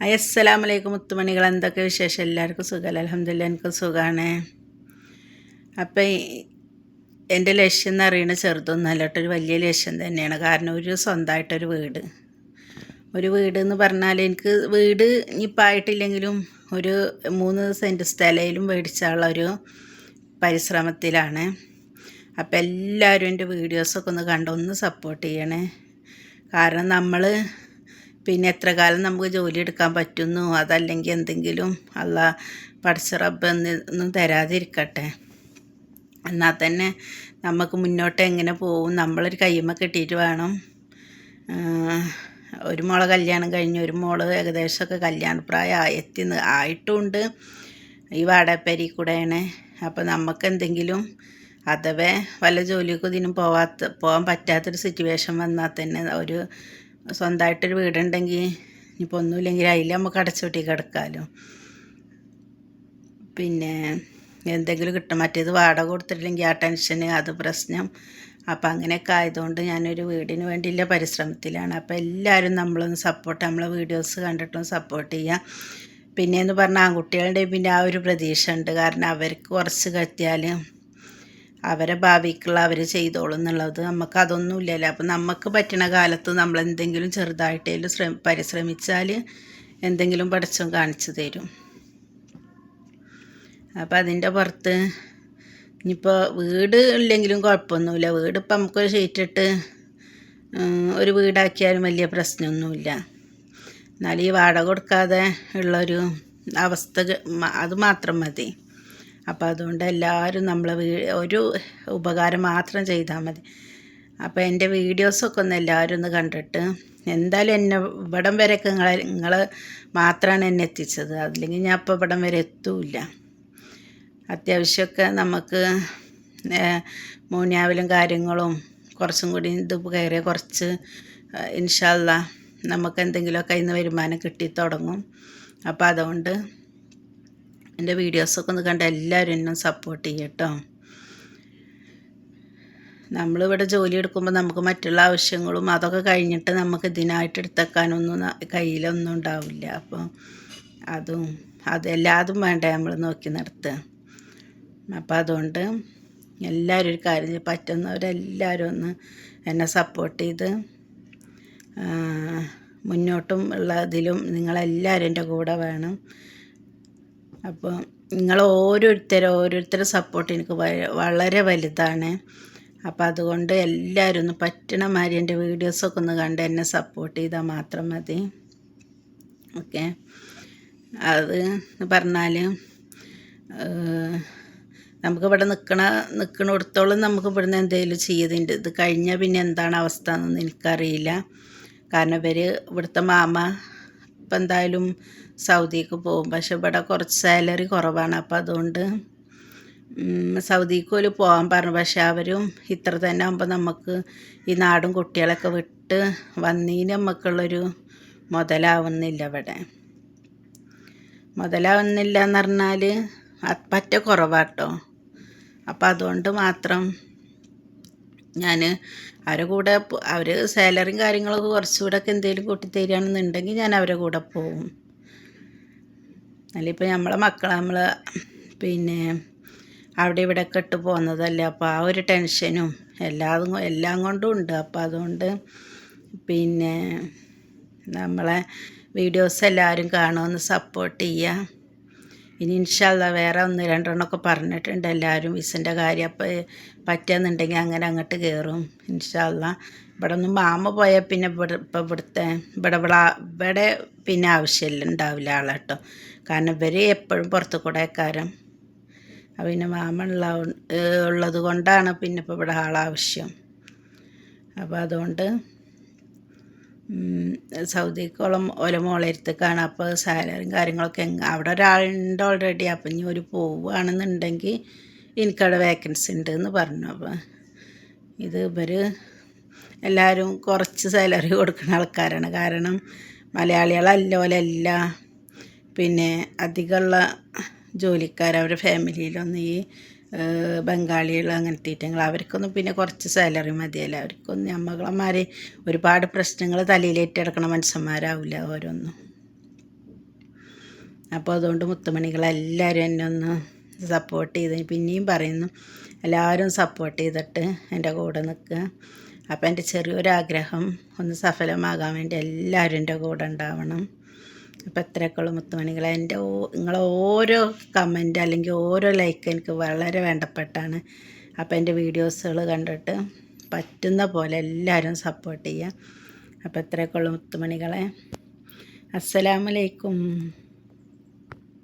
Hi അസ്സലാമു അലൈക്കും മുത്തുമണികൾ എന്തൊക്കെ വിശേഷം? എല്ലാവർക്കും സുഖമല്ല അലഹമില്ല എനിക്ക് സുഖമാണ് അപ്പം എന്റെ ലക്ഷ്യം എന്ന് പറയുന്നത് ചെറുതൊന്നുമല്ല കേട്ടോ ഒരു വലിയ ലക്ഷ്യം തന്നെയാണ്. കാരണം ഒരു സ്വന്തമായിട്ടൊരു വീട്. ഒരു വീട് എന്ന് പറഞ്ഞാൽ എനിക്ക് വീട് ഇനിയിപ്പോൾ ആയിട്ടില്ലെങ്കിലും ഒരു മൂന്ന് സെന്റ് സ്ഥലയിലും മേടിച്ചുള്ള ഒരു പരിശ്രമത്തിലാണ്. അപ്പം എല്ലാവരും എന്റെ വീഡിയോസൊക്കെ ഒന്ന് കണ്ടൊന്ന് സപ്പോർട്ട് ചെയ്യണേ. കാരണം നമ്മൾ പിന്നെ എത്ര കാലം നമുക്ക് ജോലി എടുക്കാൻ പറ്റുന്നു? അതല്ലെങ്കിൽ എന്തെങ്കിലും അല്ല പഠിച്ച റബ്ബ് ഒന്നും തരാതിരിക്കട്ടെ. എന്നാൽ തന്നെ നമുക്ക് മുന്നോട്ട് എങ്ങനെ പോവും നമ്മളൊരു കയ്യമ്മ കിട്ടിയിട്ട് വേണം. ഒരു മോളെ കല്യാണം കഴിഞ്ഞ് ഒരു മോൾ ഏകദേശമൊക്കെ കല്യാണപ്രായം എത്തി ആയിട്ടുമുണ്ട് ഈ വാടകപ്പേരി കൂടെയാണ്. അപ്പോൾ നമുക്ക് എന്തെങ്കിലും അഥവാ വല്ല ജോലിക്കും ഇതിനും പോവാത്ത പോകാൻ പറ്റാത്തൊരു സിറ്റുവേഷൻ വന്നാൽ തന്നെ ഒരു സ്വന്തമായിട്ടൊരു വീടുണ്ടെങ്കിൽ ഇനിയിപ്പോൾ ഒന്നുമില്ലെങ്കിൽ അതിൽ നമുക്ക് അടച്ചുപൂട്ടി കിടക്കാമല്ലോ പിന്നെ എന്തെങ്കിലും കിട്ടും. മറ്റേത് വാടക കൊടുത്തിട്ടില്ലെങ്കിൽ ആ ടെൻഷന് അത് പ്രശ്നം. അപ്പം അങ്ങനെയൊക്കെ ആയതുകൊണ്ട് ഞാനൊരു വീടിന് വേണ്ടിയുള്ള പരിശ്രമത്തിലാണ്. അപ്പോൾ എല്ലാവരും നമ്മളൊന്ന് സപ്പോർട്ട് നമ്മളെ വീഡിയോസ് കണ്ടിട്ടും സപ്പോർട്ട് ചെയ്യുക. പിന്നെയെന്ന് പറഞ്ഞാൽ ആൺകുട്ടികളുടെ പിന്നെ ആ ഒരു പ്രതീക്ഷ ഉണ്ട് കാരണം അവർക്ക് കുറച്ച് കത്തിയാൽ അവരെ ഭാവിക്കുള്ള അവർ ചെയ്തോളും എന്നുള്ളത് നമുക്ക് അതൊന്നും ഇല്ലല്ലോ. അപ്പം നമുക്ക് പറ്റണ കാലത്ത് നമ്മൾ എന്തെങ്കിലും ചെറുതായിട്ടേലും ശ്രമ പരിശ്രമിച്ചാൽ എന്തെങ്കിലും പഠിച്ചും കാണിച്ചു തരും. അപ്പം അതിന്റെ പുറത്ത് ഇനിയിപ്പോൾ വീട് ഇല്ലെങ്കിലും കുഴപ്പമൊന്നുമില്ല. വീട് ഇപ്പം നമുക്കൊരു ഷീറ്റിട്ട് ഒരു വീടാക്കിയാലും വലിയ പ്രശ്നമൊന്നുമില്ല. എന്നാൽ ഈ വാടക കൊടുക്കാതെ ഉള്ളൊരു അവസ്ഥ അത് മാത്രം മതി. അപ്പോൾ അതുകൊണ്ട് എല്ലാവരും നമ്മൾ ഒരു ഉപകാരം മാത്രം ചെയ്താൽ മതി. അപ്പോൾ എന്റെ വീഡിയോസൊക്കെ ഒന്ന് എല്ലാവരും ഒന്ന് കണ്ടിട്ട് എന്തായാലും എന്നെ ഇവിടം വരെയൊക്കെ നിങ്ങൾ നിങ്ങൾ മാത്രമാണ് എന്നെ എത്തിച്ചത്. അല്ലെങ്കിൽ ഞാൻ ഇപ്പോൾ ഇവിടം വരെ എത്തൂല്ല. അത്യാവശ്യമൊക്കെ നമുക്ക് മോനിയാവിലും കാര്യങ്ങളും കുറച്ചും കൂടി ഇത് കയറിയ കുറച്ച് ഇൻഷല്ല നമുക്ക് എന്തെങ്കിലുമൊക്കെ ഇന്ന് വരുമാനം കിട്ടി തുടങ്ങും. അപ്പോൾ അതുകൊണ്ട് എന്റെ വീഡിയോസൊക്കെ ഒന്ന് കണ്ട് എല്ലാവരും എന്നും സപ്പോർട്ട് ചെയ്യട്ടോ നമ്മളിവിടെ ജോലി എടുക്കുമ്പോൾ നമുക്ക് മറ്റുള്ള ആവശ്യങ്ങളും അതൊക്കെ കഴിഞ്ഞിട്ട് നമുക്ക് ഇതിനായിട്ട് എടുത്തേക്കാനൊന്നും കയ്യിലൊന്നും ഉണ്ടാവില്ല. അപ്പോൾ അതും അതെല്ലാതും വേണ്ട നമ്മൾ നോക്കി നിർത്തുക അപ്പം അതുകൊണ്ട് എല്ലാവരും ഒരു കാര്യം. പറ്റുന്നവരെല്ലാവരും ഒന്ന് എന്നെ സപ്പോർട്ട് ചെയ്ത് മുന്നോട്ടും ഉള്ള ഇതിലും നിങ്ങളെല്ലാവരും എന്റെ കൂടെ വേണം. അപ്പോൾ നിങ്ങൾ ഓരോരുത്തരും ഓരോരുത്തരുടെ സപ്പോർട്ട് എനിക്ക് വളരെ വലുതാണ്. അപ്പം അതുകൊണ്ട് എല്ലാവരും ഒന്ന് പറ്റണ മാതിരി എന്റെ വീഡിയോസൊക്കെ ഒന്ന് കണ്ട് എന്നെ സപ്പോർട്ട് ചെയ്താൽ മാത്രം മതി. ഓക്കെ അത് പറഞ്ഞാൽ നമുക്കിവിടെ നിൽക്കണ നിൽക്കണിടത്തോളം നമുക്ക് ഇവിടുന്ന് എന്തെങ്കിലും ചെയ്യതിന്റെ ഇത് കഴിഞ്ഞാൽ പിന്നെ എന്താണ് അവസ്ഥ എന്നൊന്നും എനിക്കറിയില്ല. കാരണം ഇവർ ഇവിടുത്തെ മാമ ഇപ്പം എന്തായാലും സൗദിക്ക് പോകും. പക്ഷെ ഇവിടെ കുറച്ച് സാലറി കുറവാണ്. അപ്പം അതുകൊണ്ട് സൗദിക്ക് പോലും പോകാൻ പറഞ്ഞു. പക്ഷെ അവരും ഇത്ര തന്നെ ആകുമ്പോൾ നമുക്ക് ഈ നാടും കുട്ടികളൊക്കെ വിട്ട് വന്നീന് നമുക്കുള്ളൊരു മുതലാവുന്നില്ല ഇവിടെ. മുതലാവുന്നില്ല എന്ന് പറഞ്ഞാൽ പറ്റ കുറവാട്ടോ. അപ്പം അതുകൊണ്ട് മാത്രം ഞാൻ അവരെ കൂടെ അവർ സാലറിയും കാര്യങ്ങളൊക്കെ കുറച്ചുകൂടെ ഒക്കെ എന്തെങ്കിലും കൂട്ടിത്തരികയാണെന്നുണ്ടെങ്കിൽ ഞാൻ അവരെ കൂടെ പോവും. അല്ലിപ്പോൾ നമ്മളെ മക്കളെ നമ്മൾ പിന്നെ അവിടെ ഇവിടെ ഒക്കെ ഇട്ട് പോകുന്നതല്ലേ അപ്പോൾ ആ ഒരു ടെൻഷനും എല്ലാതും എല്ലാം കൊണ്ടും ഉണ്ട്. അപ്പോൾ അതുകൊണ്ട് പിന്നെ നമ്മളെ വീഡിയോസ് എല്ലാവരും കാണുമെന്ന് സപ്പോർട്ട് ചെയ്യുക. ഇനി ഇൻഷാല്ല വേറെ ഒന്ന് രണ്ടെണ്ണമൊക്കെ പറഞ്ഞിട്ടുണ്ട്. എല്ലാവരും വിസിന്റെ കാര്യം അപ്പോൾ പറ്റുന്നുണ്ടെങ്കിൽ അങ്ങനെ അങ്ങോട്ട് കയറും ഇൻഷാല്ല ഇവിടെ ഒന്ന് മാമ പോയാൽ പിന്നെ ഇവിടെ ഇപ്പം ഇവിടുത്തെ ഇവിടെ ഇവിടെ ഇവിടെ പിന്നെ ആവശ്യമില്ല ഉണ്ടാവില്ല ആളെ കേട്ടോ. കാരണം ഇവർ എപ്പോഴും പുറത്ത് കൂടെ കാരം പിന്നെ മാമ ഉള്ള ഉള്ളത് കൊണ്ടാണ് പിന്നെ ഇപ്പോൾ ഇവിടെ ആളാവശ്യം. അപ്പോൾ അതുകൊണ്ട് സൗദിക്കോളം ഓല മോളെടുത്തേക്കാണ് അപ്പോൾ സാലറിയും കാര്യങ്ങളൊക്കെ അവിടെ ഒരാളുണ്ട് ഓൾറെഡി അപ്പം ഇനി ഒരു പോവുകയാണെന്നുണ്ടെങ്കിൽ എനിക്കവിടെ വേക്കൻസി ഉണ്ട് എന്ന് പറഞ്ഞു. അപ്പോൾ ഇത് ഇവർ എല്ലാവരും കുറച്ച് സാലറി കൊടുക്കുന്ന ആൾക്കാരാണ്. കാരണം മലയാളികളല്ല ഓലല്ല. പിന്നെ അധികമുള്ള ജോലിക്കാർ അവരുടെ ഫാമിലിയിലൊന്നും ഈ ബംഗാളികൾ അങ്ങനത്തെ ഈറ്റങ്ങൾ അവർക്കൊന്നും പിന്നെ കുറച്ച് സാലറി മതിയല്ല? അവർക്കൊന്നും നമ്മളമാർ ഒരുപാട് പ്രശ്നങ്ങൾ തലയിലേറ്റെടുക്കണ മനുഷ്യന്മാരാവില്ല ഓരോന്നും. അപ്പോൾ അതുകൊണ്ട് മുത്തുമണികളെല്ലാവരും എന്നെ ഒന്ന് സപ്പോർട്ട് ചെയ്ത് പിന്നെയും പറയുന്നു എല്ലാവരും സപ്പോർട്ട് ചെയ്തിട്ട് എന്റെ കൂടെ നിൽക്കുക. അപ്പോൾ എന്റെ ചെറിയൊരാഗ്രഹം ഒന്ന് സഫലമാകാൻ വേണ്ടി എല്ലാവരും എന്റെ കൂടെ ഉണ്ടാവണം. അപ്പോൾ എത്രയൊക്കെയുള്ള മുത്തുമണികളെ. എന്റെ ഓ- നിങ്ങളെ ഓരോ കമന്റ് അല്ലെങ്കിൽ ഓരോ ലൈക്ക് എനിക്ക് വളരെ വേണ്ടപ്പെട്ടാണ്. അപ്പോൾ എന്റെ വീഡിയോസുകൾ കണ്ടിട്ട് പറ്റുന്ന പോലെ എല്ലാവരും സപ്പോർട്ട് ചെയ്യുക. അപ്പോൾ എത്രയൊക്കെയുള്ള മുത്തുമണികളെ. അസ്സലാമലൈക്കും